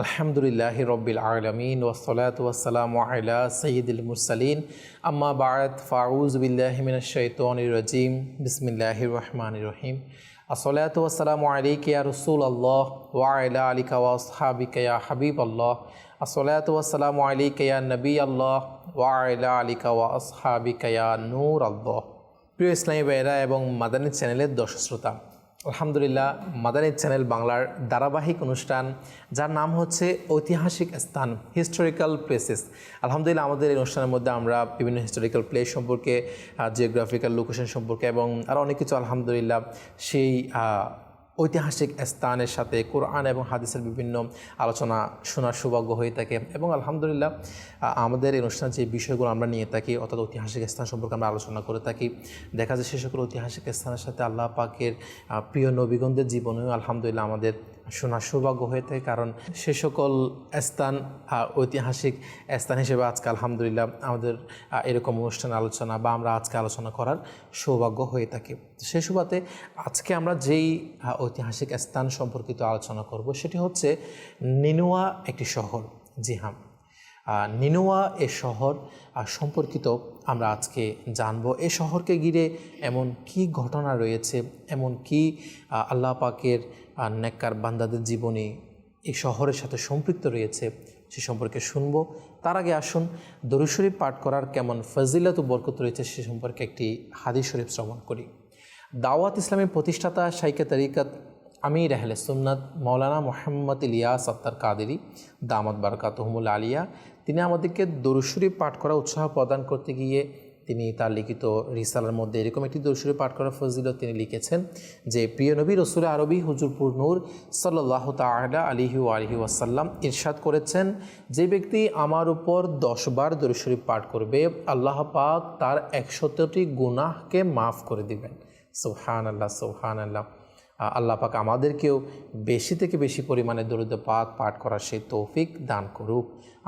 আলহামদুলিল্লাহ রব্বিল আলমিন ওসলাত ওয়াসালাম আলা সঈদুল মুরসালিন। আম্মা বায়াত ফাউজ বিল্লাহমিন শৈতনির রাজিম। বিসমিল্লাহ রহমান রহিম। আসলাত ওয়াসালাম আলিক রসুল আল্লাহ ওয়াইলা আলিকা ওয়াসহাবিকা হাবিব আল্লাহ আসলাত ওয়াসালাম আলিক নবী আল্লাহ ওয়াইলা আলিকা ওয়াসহাবিকা নূর আল্লাহ প্রিয় ইসলামী ভাইয়েরা এবং মাদানী চ্যানেলের দর্শক শ্রোতা আলহামদুলিল্লাহ, মাদানী চ্যানেল বাংলার ধারাবাহিক অনুষ্ঠান, যার নাম হচ্ছে ঐতিহাসিক স্থান হিস্টোরিক্যাল প্লেসেস আলহামদুলিল্লাহ, আমাদের এই অনুষ্ঠানের মধ্যে আমরা বিভিন্ন হিস্টোরিক্যাল প্লেস সম্পর্কে জিওগ্রাফিক্যাল লোকেশন সম্পর্কে এবং আরও অনেক কিছু, আলহামদুলিল্লাহ, সেই ঐতিহাসিক স্থানের সাথে কোরআন এবং হাদিসের বিভিন্ন আলোচনা শোনার সৌভাগ্য হয়ে থাকে এবং আলহামদুলিল্লাহ আমাদের এই অনুষ্ঠান যে বিষয়গুলো আমরা নিয়ে থাকি, অর্থাৎ ঐতিহাসিক স্থান সম্পর্কে আমরা আলোচনা করে থাকি, দেখা যায় সে সকল ঐতিহাসিক স্থানের সাথে আল্লাহ পাকের প্রিয় নবীগণদের জীবনেও আলহামদুলিল্লাহ আমাদের শোনার সৌভাগ্য হয়ে থাকে। কারণ সে সকল স্থান ঐতিহাসিক স্থান হিসেবে আজকে আলহামদুলিল্লাহ আমাদের এরকম অনুষ্ঠান, আলোচনা বা আমরা আজকে আলোচনা করার সৌভাগ্য হয়ে থাকে। সে সুবাদে আজকে আমরা যেই ঐতিহাসিক স্থান সম্পর্কিত আলোচনা করব সেটি হচ্ছে নিনুয়া একটি শহর জি হ্যাঁ নিনোয়া এ শহর সম্পর্কিত আমরা আজকে জানব। এ শহরকে ঘিরে এমন কি ঘটনা রয়েছে, এমন কি আল্লাহ পাকের নেককার বান্দাদের জীবনে এই শহরের সাথে সম্পৃক্ত রয়েছে সে সম্পর্কে শুনব। তার আগে আসুন দরুশরীফ পাঠ করার কেমন ফজিলত বরকত রয়েছে সে সম্পর্কে একটি হাদিস শরীফ শ্রবণ করি। দাওয়াত ইসলামের প্রতিষ্ঠাতা শাইকে তরিকাত আমির আহলে সুন্নাত মৌলানা মোহাম্মদ ইলিয়াস আত্তার কাদেরি, দামাত বারকাতহমুল আলিয়া, তিনি আমাদেরকে দরুশরী পাঠ করা উৎসাহ প্রদান করতে গিয়ে তিনি তার লিখিত রিসালার মধ্যে এরকম একটি দরুশরী পাঠ করার ফজিলত তিনি লিখেছেন যে, প্রিয় নবী রসুল আরবি হুজুরপুর নূর সাল্লাহ তাহলা আলিহু আলহি ওয়াসাল্লাম ইরশাদ করেছেন, যে ব্যক্তি আমার উপর দশবার দরুশরী পাঠ করবে, আল্লাহ পাক তার একশতটি গুনাহকে মাফ করে দিবেন। সোহান আল্লাহ সোহান আল্লাহ আল্লাহ পাক আমাদেরকেও বেশি থেকে বেশি পরিমাণে দরুদ পাক পাঠ করার সেই তৌফিক দান করুক।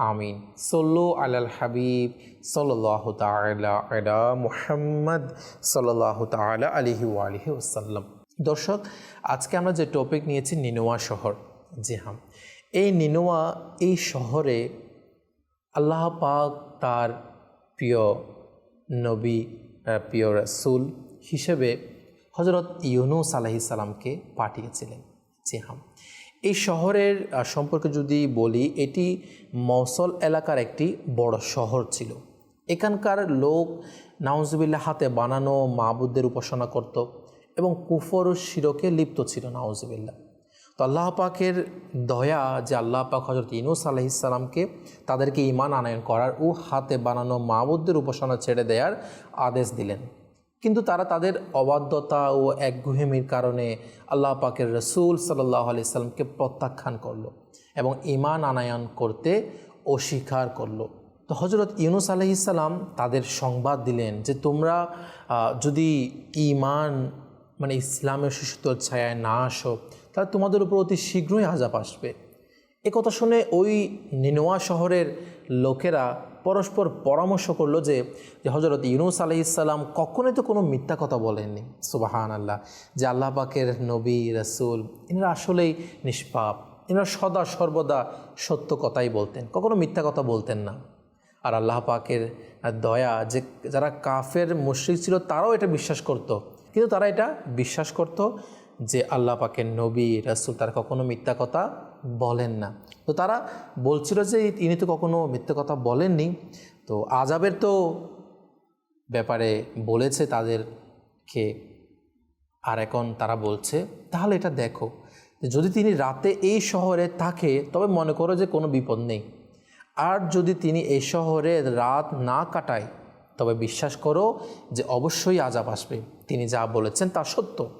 আমিন। সল্লু আলাল হাবিব সাল্লাহ তালা মুহাম্মদ সাল্লাহ তালা আলিহি আলিহি ওসাল্লাম দর্শক, আজকে আমরা যে টপিক নিয়েছি নিনোয়া শহর। জি হ্যাঁ এই নিনোয়া এই শহরে আল্লাহ পাক তার প্রিয় নবী প্রিয় রসুল হিসেবে হজরত ইউনুস আলাহিসাল্লামকে পাঠিয়েছিলেন জি হ্যাঁ এই শহরের সম্পর্কে যদি বলি, এটি মৌসল এলাকার একটি বড় শহর ছিল। এখানকার লোক নাউজুবিল্লাহ হাতে বানানো মাবুদের উপাসনা করত এবং কুফর ও শিরকে লিপ্ত ছিল নাউজুবিল্লাহ। তো আল্লাহ পাকের দয়া যে আল্লাহ পাক হজরত ইনুস আলহিসাল্লামকে তাদেরকে ইমান আনয়ন করার ও হাতে বানানো মাবুদের উপাসনা ছেড়ে দেওয়ার আদেশ দিলেন। কিন্তু তারা তাদের অবাধ্যতা ও একগুহেমির কারণে আল্লাহ পাকের রসুল সাল্লাহ আলি সাল্লামকে প্রত্যাখ্যান করল এবং ইমান আনায়ন করতে অস্বীকার করল। তো হজরত ইউনুস আলহিসাল্লাম তাদের সংবাদ দিলেন যে তোমরা যদি ইমান মানে ইসলামের শিশুত্ব ছায়ায় না আসো, তাহলে তোমাদের উপর অতি শীঘ্রই আজাব আসবে। এ কথা শুনে ওই নিনোয়া শহরের লোকেরা পরস্পর পরামর্শ করল যে হজরত ইউনুস আলহিসাল্লাম কখনোই তো কোনো মিথ্যা কথা বলেননি। সুবাহান আল্লাহ যে আল্লাহ পাকের নবী, রসুল, এনারা আসলেই নিষ্পাপ। এনারা সদা সর্বদা সত্য কথাই বলতেন, কখনো মিথ্যা কথা বলতেন না। আর আল্লাহ পাকের দয়া, যে যারা কাফের, মুশ্রিক ছিল, তারাও এটা বিশ্বাস করত। কিন্তু তারা এটা বিশ্বাস করত যে আল্লাহ পাকের নবী, রাসুল, তারা কখনো মিথ্যা কথা বলেন না। তো তারা বলছিল যে ইনি তো কখনো মিথ্যে কথা বলেননি। তো আজাবের তো ব্যাপারে বলেছে তাদেরকে। আর এখন তারা বলছে, তাহলে এটা দেখো যদি তিনি রাতে এই শহরে থাকে, তবে মনে করো যে কোনো বিপদ নেই। আর যদি তিনি এই শহরে রাত না কাটায়, তবে বিশ্বাস করো যে অবশ্যই আজাব আসবে। তিনি যা বলেছেন তা সত্য।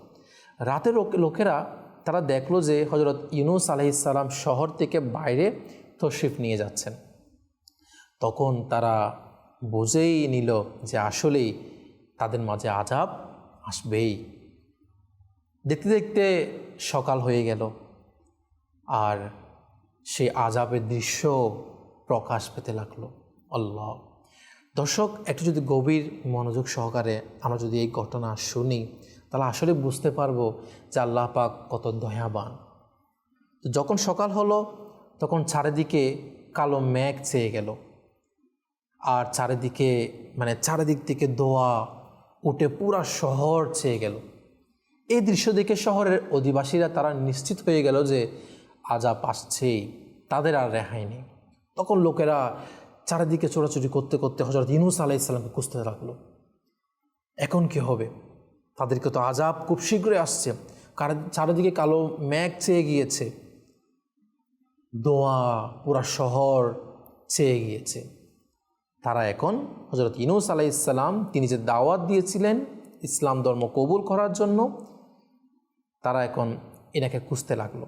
রাতের লোকেরা তারা দেখল যে হজরত ইউনুস আলহিসাল্লাম শহর থেকে বাইরে তশরিফ নিয়ে যাচ্ছেন। তখন তারা বুঝেই নিল যে আসলেই তাদের মাঝে আজাব আসবেই। দেখতে দেখতে সকাল হয়ে গেল আর সেই আজাবের দৃশ্য প্রকাশ পেতে লাগল। আল্লাহ। দর্শক, একটু যদি গভীর মনোযোগ সহকারে আমরা যদি এই ঘটনা শুনি তাহলে আসলে বুঝতে পারব যে আল্লাহ পাক কত দয়াবান। তো যখন সকাল হলো, তখন চারিদিকে কালো মেঘ চেয়ে গেল। আর চারিদিকে মানে চারিদিক থেকে দোয়া উঠে পুরা শহর চেয়ে গেল। এই দৃশ্য দেখে শহরের অধিবাসীরা তারা নিশ্চিত হয়ে গেল যে আজাব আসছেই তাদের আর রেহাই নেই। তখন লোকেরা চারিদিকে চোরাচুরি করতে করতে হজরত ইনুস আলাইসাল্লামকে খুঁজতে লাগল। এখন কি হবে? তাদেরকে তো আজাব খুব শীঘ্রই আসছে। কার চারিদিকে কালো মেঘ চেয়ে গিয়েছে। দোয়া পুরা শহর চেয়ে গিয়েছে। তারা এখন হজরত ইনুস আলাইসাল্লাম তিনি যে দাওয়াত দিয়েছিলেন ইসলাম ধর্ম কবুল করার জন্য, তারা এখন এনাকে খুঁজতে লাগল।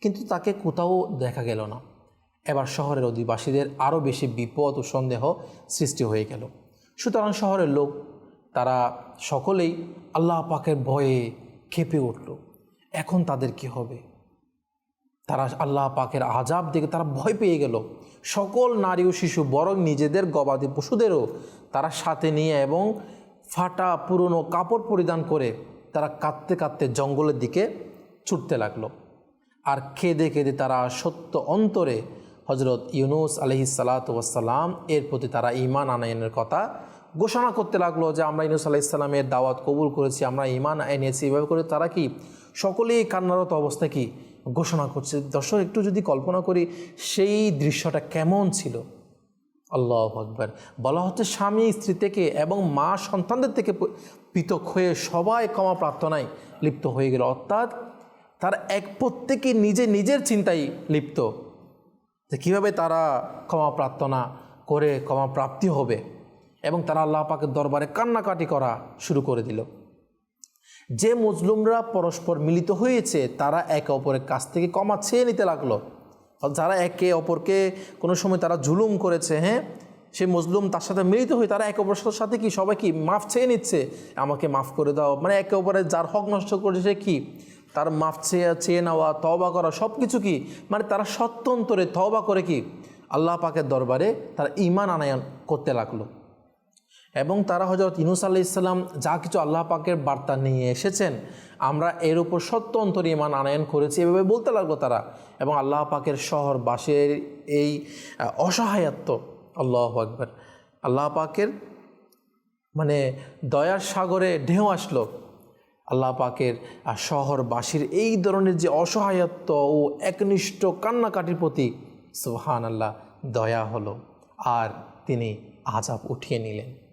কিন্তু তাকে কোথাও দেখা গেল না। এবার শহরের অধিবাসীদের আরও বেশি বিপদ ও সন্দেহ সৃষ্টি হয়ে গেল। সুতরাং শহরের লোক তারা সকলেই আল্লাহ পাকের ভয়ে খেপে উঠল। এখন তাদের কি হবে? তারা আল্লাহ পাকের আজাব দেখে তারা ভয় পেয়ে গেল। সকল নারী ও শিশু বরং নিজেদের গবাদি পশুদেরও তারা সাথে নিয়ে এবং ফাটা, পুরনো কাপড় পরিধান করে তারা কাঁদতে কাঁদতে জঙ্গলের দিকে ছুটতে লাগল। আর খেদে খেদে তারা সত্য অন্তরে হজরত ইউনুস আলহি সালাতাম এর প্রতি তারা ইমান আনায়নের কথা ঘোষণা করতে লাগল যে আমরা ইউনুস আলাইসাল্লামের দাওয়াত কবুল করেছি, আমরা ইমান এনেছি এভাবে করে তারা কি সকলেই কান্নারত অবস্থা কি ঘোষণা করছে? দর্শক, একটু যদি কল্পনা করি, সেই দৃশ্যটা কেমন ছিল? আল্লাহ আকবর। বলা হচ্ছে স্বামী, স্ত্রী থেকে এবং মা সন্তানদের থেকে পৃথক হয়ে সবাই ক্ষমা প্রার্থনায় লিপ্ত হয়ে গেল। অর্থাৎ তার এক প্রত্যেকে নিজে নিজের চিন্তায় লিপ্ত যে কীভাবে তারা ক্ষমা প্রার্থনা করে ক্ষমা প্রাপ্তি হবে। এবং তারা আল্লাহ পাকের দরবারে কান্নাকাটি করা শুরু করে দিল। যে মজলুমরা পরস্পর মিলিত হয়েছে, তারা একে অপরের কাছ থেকে কমা চেয়ে নিতে লাগল। যারা একে অপরকে কোনো সময় তারা জুলুম করেছে হ্যাঁ? সে মজলুম তার সাথে মিলিত হয়ে তারা একে অপরের সাথে কি, সবাই কি মাফ চেয়ে নিচ্ছে? আমাকে মাফ করে দাও। মানে একে অপরের যার হক নষ্ট করেছে কি? তার মাফ চেয়ে চেয়ে নেওয়া তবা করা সব কিছু কি? মানে তারা সত্যন্তরে তবা করে কি? আল্লাহ পাকের দরবারে তারা ইমান আনায়ন করতে লাগল। এবং তারা হজরত ইনুস আল্লাহ ইসলাম যা কিছু আল্লাহ পাকের বার্তা নিয়ে এসেছেন, আমরা এর উপর সত্য অন্তর ইমান আনায়ন করেছি, এভাবে বলতে লাগল তারা। এবং আল্লাহ পাকের শহরবাসীর এই অসহায়ত্ব, আল্লাহ আকবর, আল্লাহ পাকের মানে দয়ার সাগরে ঢেউ আসলো। আল্লাহ পাকের শহরবাসীর এই ধরনের যে অসহায়ত্ব ও একনিষ্ঠ কান্নাকাটির প্রতি সুহান আল্লাহ দয়া হলো। আর তিনি আজাব উঠিয়ে নিলেন।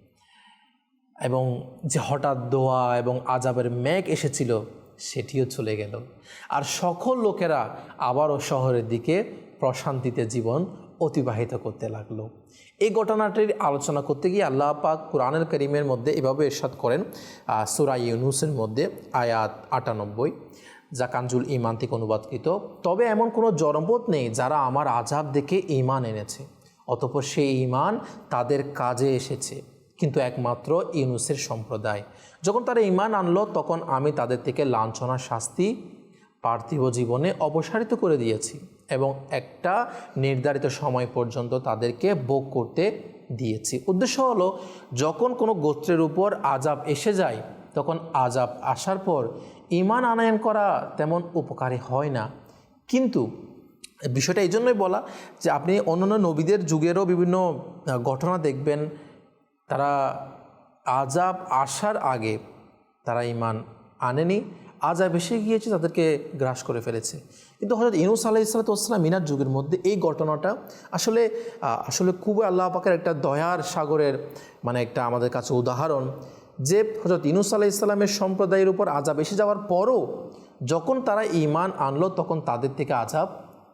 এবং যে হঠাৎ দোয়া এবং আজাবের মেঘ এসেছিল, সেটিও চলে গেল। আর সকল লোকেরা আবারও শহরের দিকে প্রশান্তিতে জীবন অতিবাহিত করতে লাগল। এই ঘটনাটির আলোচনা করতে গিয়ে আল্লাহ পাক কোরআনের করিমের মধ্যে এভাবে এরশাদ করেন সুরা ইউনুসের মধ্যে, আয়াত আটানব্বই যা কাঞ্জুল ইমান থেকে অনুবাদকৃত। তবে এমন কোনো জনপদ নেই যারা আমার আজাব দেখে ইমান এনেছে, অতপর সেই ইমান তাদের কাজে এসেছে। কিন্তু একমাত্র ইউনুসের সম্প্রদায়। যখন তারা ইমান আনলো, তখন আমি তাদের থেকে লাঞ্ছনা, শাস্তি, পার্থিব জীবনে অপসারিত করে দিয়েছি এবং একটা নির্ধারিত সময় পর্যন্ত তাদেরকে ভোগ করতে দিয়েছি। উদ্দেশ্য হলো, যখন কোনো গোত্রের উপর আজাব এসে যায়, তখন আজাব আসার পর ইমান আনায়ন করা তেমন উপকারী হয় না। কিন্তু বিষয়টা এই জন্যই বলা যে, আপনি অন্যান্য নবীদের যুগেরও বিভিন্ন ঘটনা দেখবেন তারা আজাব আসার আগে তারা ইমান আনেনি আজাব এসে গিয়েছে তাদেরকে গ্রাস করে ফেলেছে। কিন্তু হঠাৎ ইনুস আলাহ ইসলাতাম মিনার যুগের মধ্যে এই ঘটনাটা আসলে আসলে খুবই আল্লাহ পাকের একটা দয়ার সাগরের মানে একটা আমাদের কাছে উদাহরণ যে হজরত ইনুস আলাহ ইসলামের সম্প্রদায়ের উপর আজাব এসে যাওয়ার পরও যখন তারা ইমান আনলো তখন তাদের থেকে আজাব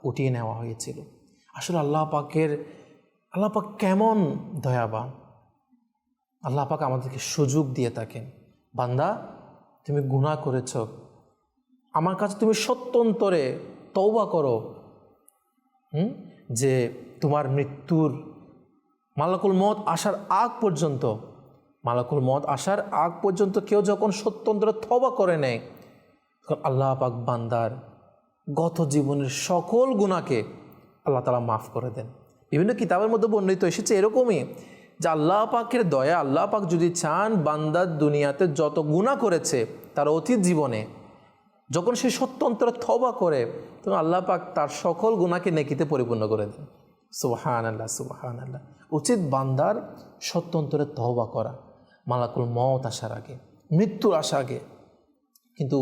উঠিয়ে নেওয়া হয়েছিল। আসলে আল্লাহ পাকের, আল্লাহ পাক কেমন দয়াবান। আল্লাহ পাক আমাদেরকে সুযোগ দিয়ে থাকেন। বান্দা, তুমি গুণা করেছ। আমার কাছে তুমি সত্যন্তরে তৌবা করো। হুম? যে তোমার মৃত্যুর মালাকুল মত আসার আগ পর্যন্ত, মালাকুল মত আসার আগ পর্যন্ত কেউ যখন সত্যন্তরে থবা করে নেয়, তখন আল্লাহ পাক বান্দার গত জীবনের সকল গুণাকে আল্লাহ তালা মাফ করে দেন। বিভিন্ন কিতাবের মধ্যে বর্ণিত এসেছে এরকমই যে আল্লাহ পাকের দয়া, আল্লাহ পাক যদি চান বান্দার দুনিয়াতে যত গুণা করেছে তার অতীত জীবনে, যখন সে সত্য অন্তরে থবা করে, তখন আল্লাহ পাক তার সকল গুণাকে নেকিতে পরিপূর্ণ করে দেন। সুবাহান আল্লাহ সুবাহান আল্লাহ উচিত বান্দার সত্য অন্তরে তহবা করা। মালাকুল মত আসার আগে, মৃত্যুর আসার আগে। কিন্তু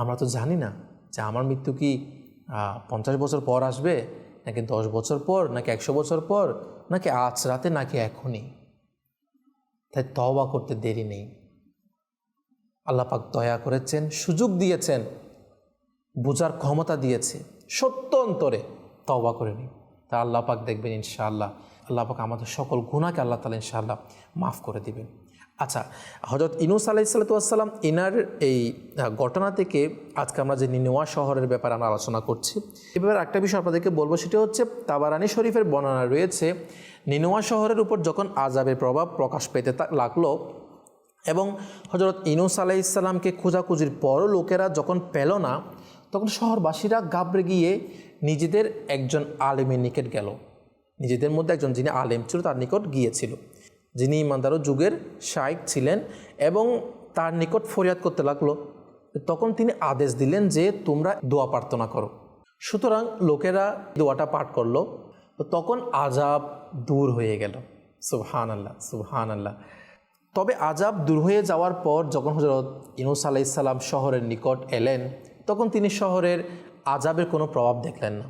আমরা তো জানি না যে আমার মৃত্যু কি পঞ্চাশ বছর পর আসবে, নাকি দশ বছর পর, নাকি একশো বছর পর? নাকি আজ রাতে, নাকি এখনই? তাই তওবা করতে দেরি নেই। আল্লাহ পাক দয়া করেছেন, সুযোগ দিয়েছেন, বোঝার ক্ষমতা দিয়েছে। সত্য অন্তরে তওবা করে নিই তা আল্লাহ পাক দেখবেন ইনশাআল্লাহ। আল্লাহ পাক আমাদের সকল গুণাকে আল্লাহ তালা ইনশাআল্লাহ মাফ করে দিবেন। আচ্ছা হজরত ইনুস আলাহি সাল্লাতাম ইনার এই ঘটনা থেকে আজকে আমরা যে নিনোয়া শহরের ব্যাপারে আমরা আলোচনা করছি এ ব্যাপারে একটা বিষয় আপনাদেরকে বলব, সেটা হচ্ছে তাবারানি শরীফের বর্ণনা রয়েছে নিনোয়া শহরের উপর যখন আজাবের প্রভাব প্রকাশ পেতে লাগল এবং হজরত ইনুস আলাহ ইসলামকে খোঁজাখুঁজির পরও লোকেরা যখন পেল না, তখন শহরবাসীরা গাবড়ে গিয়ে নিজেদের একজন আলেমের নিকট গেল। নিজেদের মধ্যে একজন যিনি আলেম ছিল, তার নিকট গিয়েছিল। যিনি ইমানদারও যুগের শাইক ছিলেন এবং তার নিকট ফরিয়াদ করতে লাগল, তখন তিনি আদেশ দিলেন যে তোমরা দোয়া প্রার্থনা করো। সুতরাং লোকেরা দোয়াটা পাঠ করল, তখন আজাব দূর হয়ে গেল। সুবহান আল্লাহ সুবহান আল্লাহ তবে আজাব দূর হয়ে যাওয়ার পর যখন হজরত ইনুস আলাইসাল্লাম শহরের নিকট এলেন, তখন তিনি শহরের আজাবের কোনো প্রভাব দেখলেন না।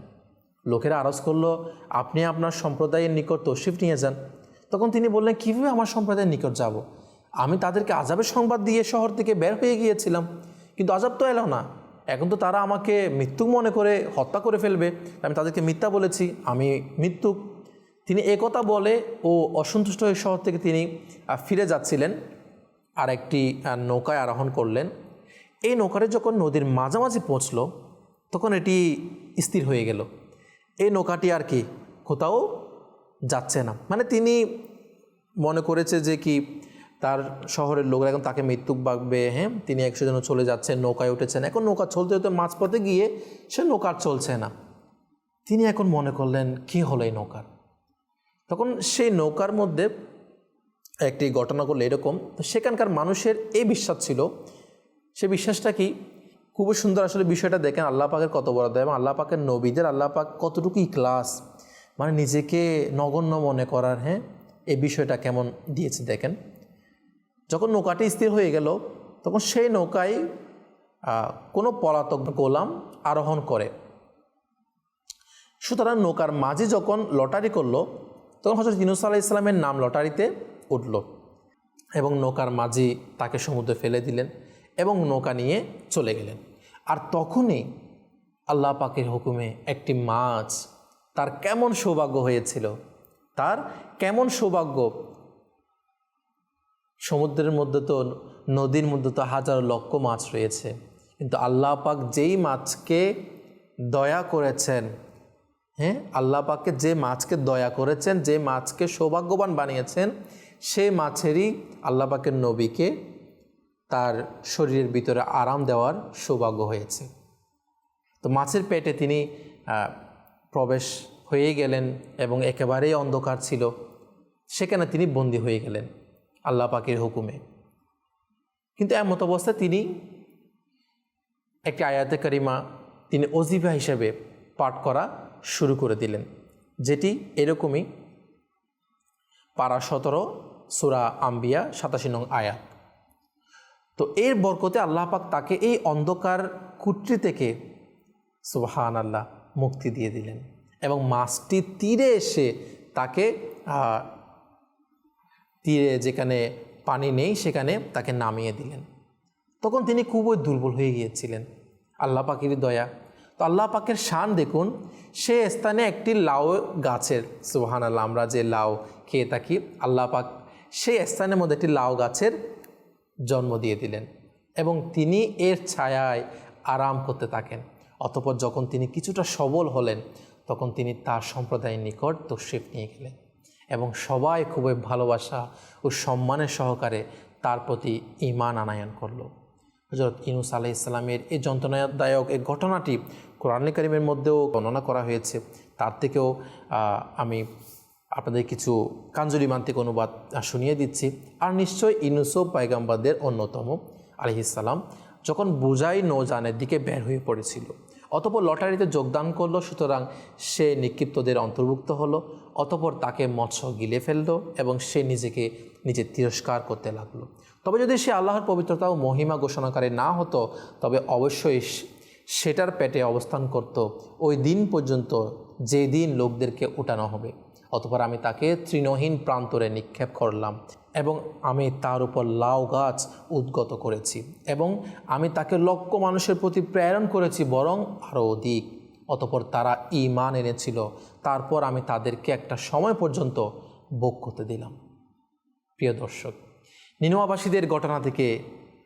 লোকেরা আরজ করল, আপনি আপনার সম্প্রদায়ের নিকট তশরিফ নিয়ে যান। তখন তিনি বললেন, কীভাবে আমার সম্প্রদায়ের নিকট যাব? আমি তাদেরকে আজাবের সংবাদ দিয়ে শহর থেকে বের হয়ে গিয়েছিলাম। কিন্তু আজাব তো এলো না। এখন তো তারা আমাকে মৃত্যু মনে করে হত্যা করে ফেলবে। আমি তাদেরকে মিথ্যা বলেছি, আমি মৃত্যু তিনি একথা বলে ও অসন্তুষ্ট হয়ে শহর থেকে তিনি ফিরে যাচ্ছিলেন আর একটি নৌকায় আরোহণ করলেন। এই নৌকাটা যখন নদীর মাঝামাঝি পৌঁছলো, তখন এটি স্থির হয়ে গেল। এই নৌকাটি আর কি, কোথাও যাচ্ছে না। মানে তিনি মনে করেছে যে কি তার শহরের লোকরা এখন তাকে মৃত্যুক বাগবে হ্যাঁ তিনি একশো জন চলে যাচ্ছেন, নৌকায় উঠেছেন। এখন নৌকা চলতে চলতে মাঝপথে গিয়ে সে নৌকার চলছে না। তিনি এখন মনে করলেন, কি হলো এই নৌকার? তখন সেই নৌকার মধ্যে একটি ঘটনা করল এরকম। সেখানকার মানুষের এই বিশ্বাস ছিল, সে বিশ্বাসটা কি? খুবই সুন্দর আসলে বিষয়টা দেখেন, আল্লাহ পাকের কত বড় দেয় এবং আল্লাহ পাকের নবীদের, আল্লাহ পাক কতটুকু ক্লাস মানে নিজেকে নগণ্য মনে করার হ্যাঁ এই বিষয়টা কেমন দিয়েছে দেখেন। যখন নৌকাটি স্থির হয়ে গেল, তখন সেই নৌকায় কোনো পলাতক গোলাম আরোহণ করে। সুতরাং নৌকার মাঝে যখন লটারি করল, তখন হজরত ইনুস আলাহ ইসলামের নাম লটারিতে উঠল এবং নৌকার মাঝি তাকে সমুদ্রে ফেলে দিলেন এবং নৌকা নিয়ে চলে গেলেন। আর তখনই আল্লাহ পাকের হুকুমে একটি মাছ তার কেমন সৌভাগ্য হয়েছিল? তার কেমন সৌভাগ্য? সমুদ্রের মধ্যে তো, নদীর মধ্যে তো হাজার লক্ষ মাছ রয়েছে। কিন্তু আল্লাহ পাক যেই মাছকে দয়া করেছেন হ্যাঁ? আল্লাহ পাককে যে মাছকে দয়া করেছেন, যে মাছকে সৌভাগ্যবান বানিয়েছেন, সেই মাছেরই আল্লাহ পাকের নবীকে তার শরীরের ভিতরে আরাম দেওয়ার সৌভাগ্য হয়েছে। তো মাছের পেটে তিনি প্রবেশ হয়ে গেলেন এবং একেবারেই অন্ধকার ছিল। সেখানে তিনি বন্দী হয়ে গেলেন আল্লাহ পাকের হুকুমে। কিন্তু এমত অবস্থায় তিনি একটি আয়াতে কারিমা তিনি অজিফা হিসেবে পাঠ করা শুরু করে দিলেন, যেটি এরকমই পারা সতেরো, সুরা আম্বিয়া, সাতাশি নং আয়াত। তো এর বরকতে আল্লাহ পাক তাকে এই অন্ধকার কুটরি থেকে সুবহান আল্লাহ মুক্তি দিয়ে দিলেন। এবং মাছটি তীরে এসে তাকে তীরে যেখানে পানি নেই সেখানে তাকে নামিয়ে দিলেন। তখন তিনি খুবই দুর্বল হয়ে গিয়েছিলেন। আল্লাহ পাকের দয়া। তো আল্লাহ পাকের শান দেখুন, সে স্থানে একটি লাউ গাছের সুহান আল্লাহ আমরা যে লাউ খেয়ে থাকি, আল্লাহ পাক সেই স্থানের মধ্যে একটি লাউ গাছের জন্ম দিয়ে দিলেন। এবং তিনি এর ছায়ায় আরাম করতে থাকেন। অতপর যখন তিনি কিছুটা সবল হলেন, তখন তিনি তার সম্প্রদায়ের নিকট তশরিফ নিয়ে গেলেন এবং সবাই খুবই ভালোবাসা ও সম্মানের সহকারে তার প্রতি ইমান আনায়ন করল। হজরত ইনুস আলাহ ইসলামের এই যন্ত্রণাদায়ক এই ঘটনাটি কোরআন করিমের মধ্যেও গণনা করা হয়েছে। তার থেকেও আমি আপনাদের কিছু কাঞ্জলি মান্তিক অনুবাদ শুনিয়ে দিচ্ছি। আর নিশ্চয়ই ইনুসও পায়গাম্বাদের অন্যতম আলহিসাল্লাম যখন বোঝাই নৌজানের দিকে বের হয়ে পড়েছিল। অতপর লটারিতে যোগদান করল, সুতরাং সে নিক্ষিপ্তদের অন্তর্ভুক্ত হলো, অতপর তাকে মৎস্য গিলে ফেলল এবং সে নিজেকে নিজে তিরস্কার করতে লাগল। তবে যদি সে আল্লাহর পবিত্রতা ও মহিমা ঘোষণাকারী না হতো, তবে অবশ্যই সেটার পেটে অবস্থান করত ওই দিন পর্যন্ত যে দিন লোকদেরকে উঠানো হবে। অতপর আমি তাকে তৃণহীন প্রান্তরে নিক্ষেপ করলাম এবং আমি তার উপর লাউ গাছ উদ্গত করেছি এবং আমি তাকে লক্ষ মানুষের প্রতি প্রেরণ করেছি, বরং আরও অধিক। অতপর তারা ইমান এনেছিল। তারপর আমি তাদেরকে একটা সময় পর্যন্ত ভোগ করতে দিলাম। প্রিয় দর্শক, নিনোয়াবাসীদের ঘটনা থেকে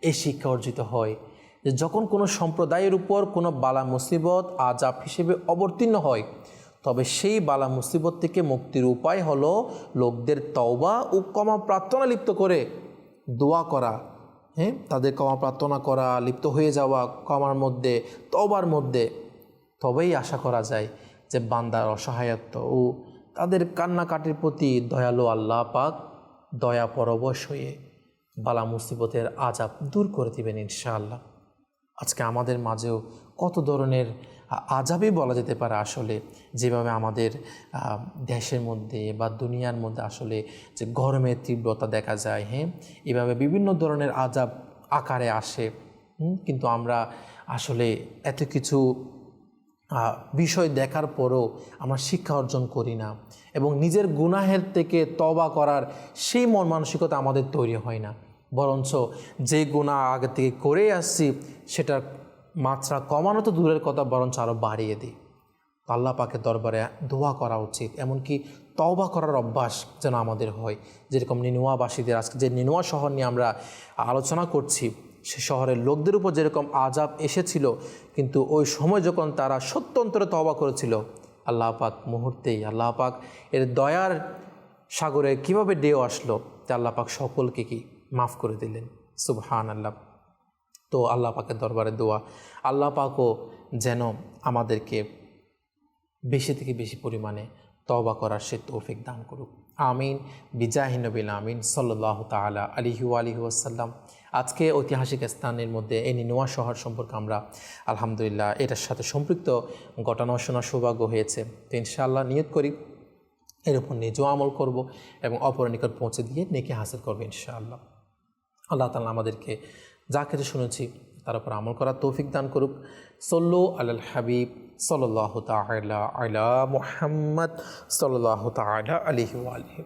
এই শিক্ষা অর্জিত হয় যে যখন কোনো সম্প্রদায়ের উপর কোনো বালা মুসিবত আজাব হিসেবে অবতীর্ণ হয় তবে সেই বালা মুসিবত থেকে মুক্তির উপায় হলো লোকদের তওবা ও ক্ষমা প্রার্থনা লিপ্ত করে দোয়া করা। হ্যাঁ? তাদের ক্ষমা প্রার্থনা করা, লিপ্ত হয়ে যাওয়া, ক্ষমার মধ্যে, তওবার মধ্যে। তবেই আশা করা যায় যে বান্দার অসহায়ত্ব ও তাদের কান্নাকাটির প্রতি দয়ালু আল্লাহ পাক দয়া পরবশ হয়ে বালা মুসিবতের আজাব দূর করে দিবেন ইনশাআল্লাহ। আজকে আমাদের মাঝেও কত ধরনের আজাবই বলা যেতে পারে আসলে, যেভাবে আমাদের দেশের মধ্যে বা দুনিয়ার মধ্যে আসলে যে গরমের তীব্রতা দেখা যায় হ্যাঁ? এভাবে বিভিন্ন ধরনের আজাব আকারে আসে কিন্তু আমরা আসলে এত কিছু বিষয় দেখার পরও আমরা শিক্ষা অর্জন করি না এবং নিজের গুনাহের থেকে তবা করার সেই মন মানসিকতা আমাদের তৈরি হয় না। বরঞ্চ যে গুণা আগে থেকে করে আসছি, সেটার মাত্রা কমানো তো দূরের কথা, বরঞ্চ আরও বাড়িয়ে দিই। আল্লাহ পাকের দরবারে দোয়া করা উচিত, এমনকি তওবা করার অভ্যাস যেন আমাদের হয়। যেরকম নিনুয়াবাসীদের আজকে যে নিনুয়া শহর নিয়ে আমরা আলোচনা করছি, সে শহরের লোকদের উপর যেরকম আজাব এসেছিল, কিন্তু ওই সময় যখন তারা সত্যন্তরে তওবা করেছিল, আল্লাহ পাক মুহূর্তেই, আল্লাহ পাক এর দয়ার সাগরে কীভাবে ডেও আসলো, তা আল্লাহ পাক সকলকে কি মাফ করে দিলেন। সুবহান আল্লাহ তো আল্লাহ পাকের দরবারে দোয়া। আল্লাহ পাকও যেন আমাদেরকে বেশি থেকে বেশি পরিমাণে তওবা করার সে তৌফিক দান করুক। আমিন। বিজাহিনবিল আমিন। সাল্লাহ তালা আলিহু আলিহু আসাল্লাম আজকে ঐতিহাসিক স্থানের মধ্যে এই নোয়া শহর সম্পর্কে আমরা আলহামদুলিল্লাহ এটার সাথে সম্পৃক্ত। ঘটনা শোনার সৌভাগ্য হয়েছে। তো ইনশাআল্লাহ নিয়ত করি, এর উপর নিজেও আমল করব এবং অপরের নিকট পৌঁছে দিয়ে নেকে হাসিল করব ইনশাআল্লাহ। আল্লাহ তালা আমাদেরকে যা কিছু শুনেছি তার উপর আমল করার তৌফিক দান করুক। সল্লু আল হাবিব সল্লাহ তালা আলা মুহাম্মদ সল্লাহ তালা আলহি আলহি